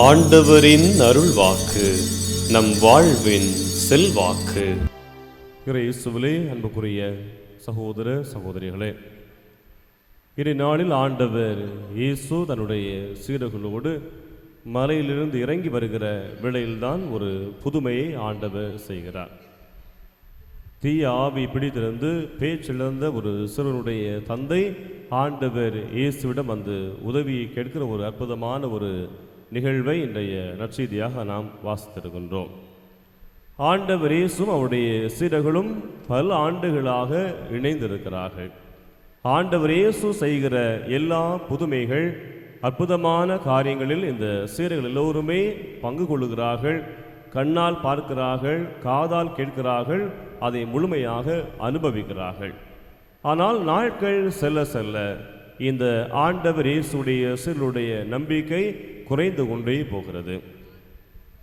ஆண்டவரின் அருள் வாக்கு நம் வாழ்வின் செல்வாக்கு. இயேசுவிலே அன்புக்குரிய சகோதர சகோதரிகளே இறை நாளில் ஆண்டவர் இயேசு தன்னுடைய சீடர்களோடு மலையிலிருந்து இறங்கி வருகிற வேளையில்தான் ஒரு புதுமையை ஆண்டவர் செய்கிறார். தீய ஆவி பிடித்திருந்து பேச்சிழந்த ஒரு சிறுவனுடைய தந்தை ஆண்டவர் இயேசுவிடம் வந்து உதவியை கேட்கிற ஒரு அற்புதமான ஒரு நிகழ்வை இன்றைய நற்செய்தியாக நாம் வாசித்திருக்கின்றோம். ஆண்டவர் இயேசும் அவருடைய சீடர்களும் பல ஆண்டுகளாக இணைந்திருக்கிறார்கள். ஆண்டவர் இயேசு செய்கிற எல்லா புதுமைகள் அற்புதமான காரியங்களில் இந்த சீரர்கள் எல்லோருமே பங்கு கொள்கிறார்கள் கண்ணால் பார்க்கிறார்கள் காதால் கேட்கிறார்கள் அதை முழுமையாக அனுபவிக்கிறார்கள். ஆனால் நாட்கள் செல்ல செல்ல இந்த ஆண்டவர் இயேசுடைய சீடருடைய நம்பிக்கை குறைந்து கொண்டே போகிறது.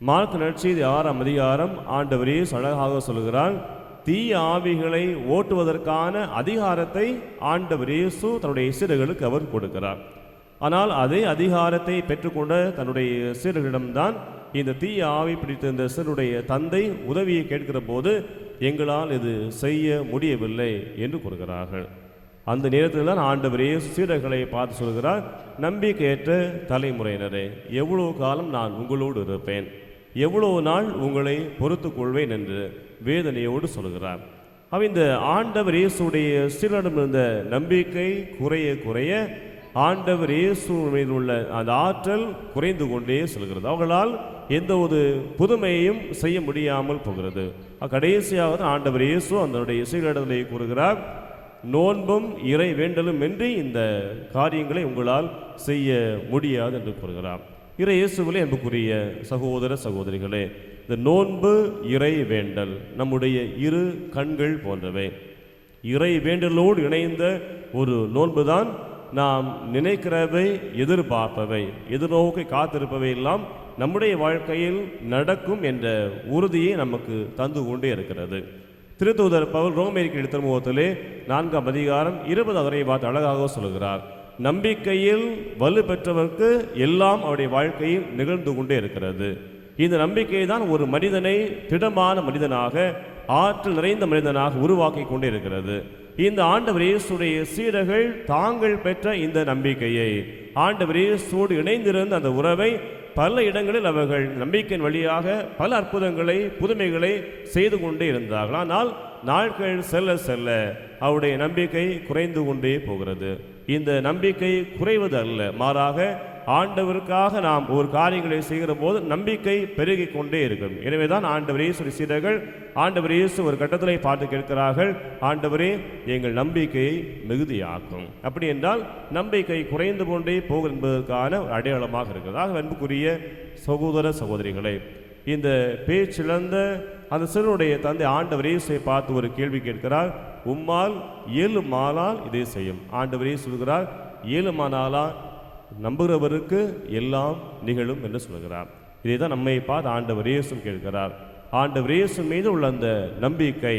மார்க் நற்செய்தி ஆறாம் அதிகாரம் ஆண்டவர் இயேசு அழகாக சொல்கிறார் தீய ஆவிகளை ஓட்டுவதற்கான அதிகாரத்தை ஆண்டவர் இயேசு தன்னுடைய சிறுகளுக்கு அவர் கொடுக்கிறார். ஆனால் அதே அதிகாரத்தை பெற்றுக்கொண்ட தன்னுடைய சீரர்களிடம்தான் இந்த தீய ஆவி பிடித்திருந்த சிறுடைய தந்தை உதவியை கேட்கிற போது எங்களால் இது செய்ய முடியவில்லை என்று கூறுகிறார்கள். அந்த நேரத்தில் தான் ஆண்டவர் இயேசு சீடர்களை பார்த்து சொல்கிறார் நம்பிக்கையற்ற தலைமுறையினரே எவ்வளவு காலம் நான் உங்களோடு இருப்பேன்? எவ்வளவு நாள் உங்களை பொறுத்து கொள்வேன் என்று வேதனையோடு சொல்கிறார். அவன் இந்த ஆண்டவர் இயேசுடைய சீடரிடம் இருந்த நம்பிக்கை குறைய குறைய ஆண்டவர் இயேசு மீது உள்ள அந்த ஆற்றல் குறைந்து கொண்டே செல்கிறது. அவர்களால் எந்த ஒரு புதுமையையும் செய்ய முடியாமல் போகிறது. கடைசியாக தான் ஆண்டவர் இயேசு அதனுடைய சீடர்களை கூறுகிறார் நோன்பும் இறை வேண்டலும் என்று இந்த காரியங்களை உங்களால் செய்ய முடியாது என்று கூறுகிறார். இறை இயேசுவிலே அன்புக்குரிய சகோதர சகோதரிகளே இந்த நோன்பு இறை வேண்டல் நம்முடைய இரு கண்கள் போன்றவை. இறை வேண்டலோடு இணைந்த ஒரு நோன்பு தான் நாம் நினைக்கிறவை எதிர்பார்ப்பவை எதிர்நோக்கி காத்திருப்பவை எல்லாம் நம்முடைய வாழ்க்கையில் நடக்கும் என்ற உறுதியை நமக்கு தந்து கொண்டே இருக்கிறது. திருத்தூதர் பவுல் ரோமேரிக்கு எடுத்த முகத்திலே நான்காம் அதிகாரம் இருபது அவரை பார்த்து அழகாக சொல்கிறார் நம்பிக்கையில் வலு பெற்றவருக்கு எல்லாம் அவருடைய வாழ்க்கையில் நிகழ்ந்து கொண்டே இருக்கிறது. இந்த நம்பிக்கை தான் ஒரு மனிதனை திடமான மனிதனாக ஆற்றல் நிறைந்த மனிதனாக உருவாக்கி கொண்டே இருக்கிறது. இந்த ஆண்டவர் இயேசுடைய சீடர்கள் தாங்கள் பெற்ற இந்த நம்பிக்கையை ஆண்டவர் இயேசோடு இணைந்திருந்த அந்த உறவை பல இடங்களில் அவர்கள் நம்பிக்கையின் வழியாக பல அற்புதங்களை புதுமைகளை செய்து கொண்டே இருந்தார்கள். ஆனால் நாட்கள் செல்ல செல்ல அவருடைய நம்பிக்கை குறைந்து கொண்டே போகிறது. இந்த நம்பிக்கை குறைவது அல்ல மாறாக ஆண்டவருக்காக நாம் ஒரு காரியங்களை செய்கிற போது நம்பிக்கை பெருகிக் கொண்டே இருக்கும். எனவே தான் ஆண்டவர் இயேசு சீடர்கள் ஆண்டவர் இயேசு ஒரு கட்டத்திலே பார்த்து கேட்கிறார்கள் ஆண்டவரே எங்கள் நம்பிக்கையை மிகுதியாக்கும். அப்படி என்றால் நம்பிக்கை குறைந்து கொண்டே போகும் என்பதற்கான ஒரு அடையாளமாக இருக்கிறது. ஆக அன்புக்குரிய சகோதர சகோதரிகளை இந்த பேச்சிழந்த அந்த சிறுவனுடைய தந்தை ஆண்டவர் இயேசுவை பார்த்து ஒரு கேள்வி கேட்கிறார். உம்மால் இயலுமானால் இதை செய்யும். ஆண்டவரே சொல்கிறார் சொல்கிறார் இயலுமானாலா நம்புகிறவருக்கு எல்லாம் நிகழும் என்று சொல்கிறார். இதை தான் நம்மை பார்த்து ஆண்டவர் இயேசு கேட்கிறார். ஆண்டவர் இயேசு மீது உள்ள அந்த நம்பிக்கை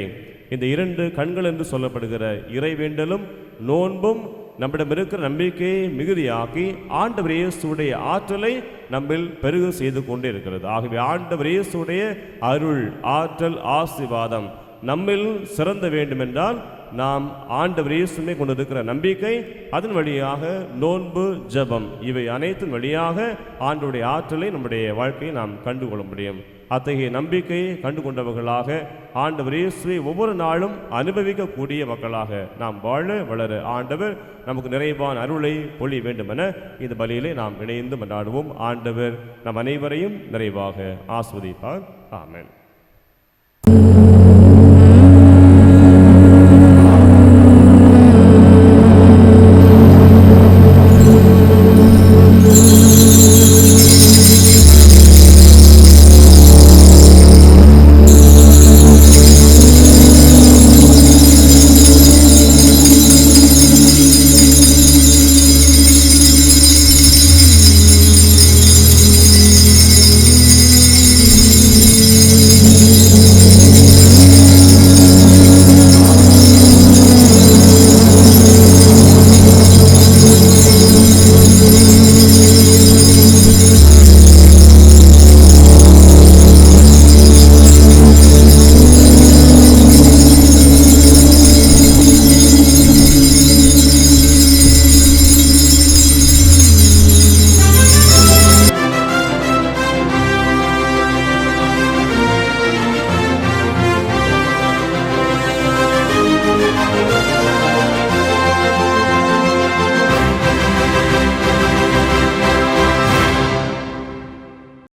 இந்த இரண்டு கண்கள் என்று சொல்லப்படுகிற இறைவேண்டலும் நோன்பும் நம்மிடம் இருக்கிற நம்பிக்கையை மிகுதியாக்கி ஆண்டவர் இயேசுடைய ஆற்றலை நம்மில் பெருக செய்து கொண்டே இருக்கிறது ஆகவே ஆண்டவர் இயேசுடைய அருள் ஆற்றல் ஆசீர்வாதம் நம்மில் சிறந்த வேண்டுமென்றால் நாம் ஆண்டவர் இயேசுமே கொண்டிருக்கிற நம்பிக்கை அதன் வழியாக நோன்பு ஜபம் இவை அனைத்தின் வழியாக ஆண்டுடைய ஆற்றலை நம்முடைய வாழ்க்கையை நாம் கண்டுகொள்ள முடியும். அத்தகைய நம்பிக்கையை கண்டு கொண்டவர்களாக ஆண்டவர் இயேசுவை ஒவ்வொரு நாளும் அனுபவிக்கக்கூடிய மக்களாக நாம் வாழ வளர ஆண்டவர் நமக்கு நிறைவான அருளை பொழி வேண்டுமென இந்த பலியிலே நாம் இணைந்து கொண்டாடுவோம் ஆண்டவர் நம் அனைவரையும் நிறைவாக ஆஸ்வதிப்பார். ஆமென்.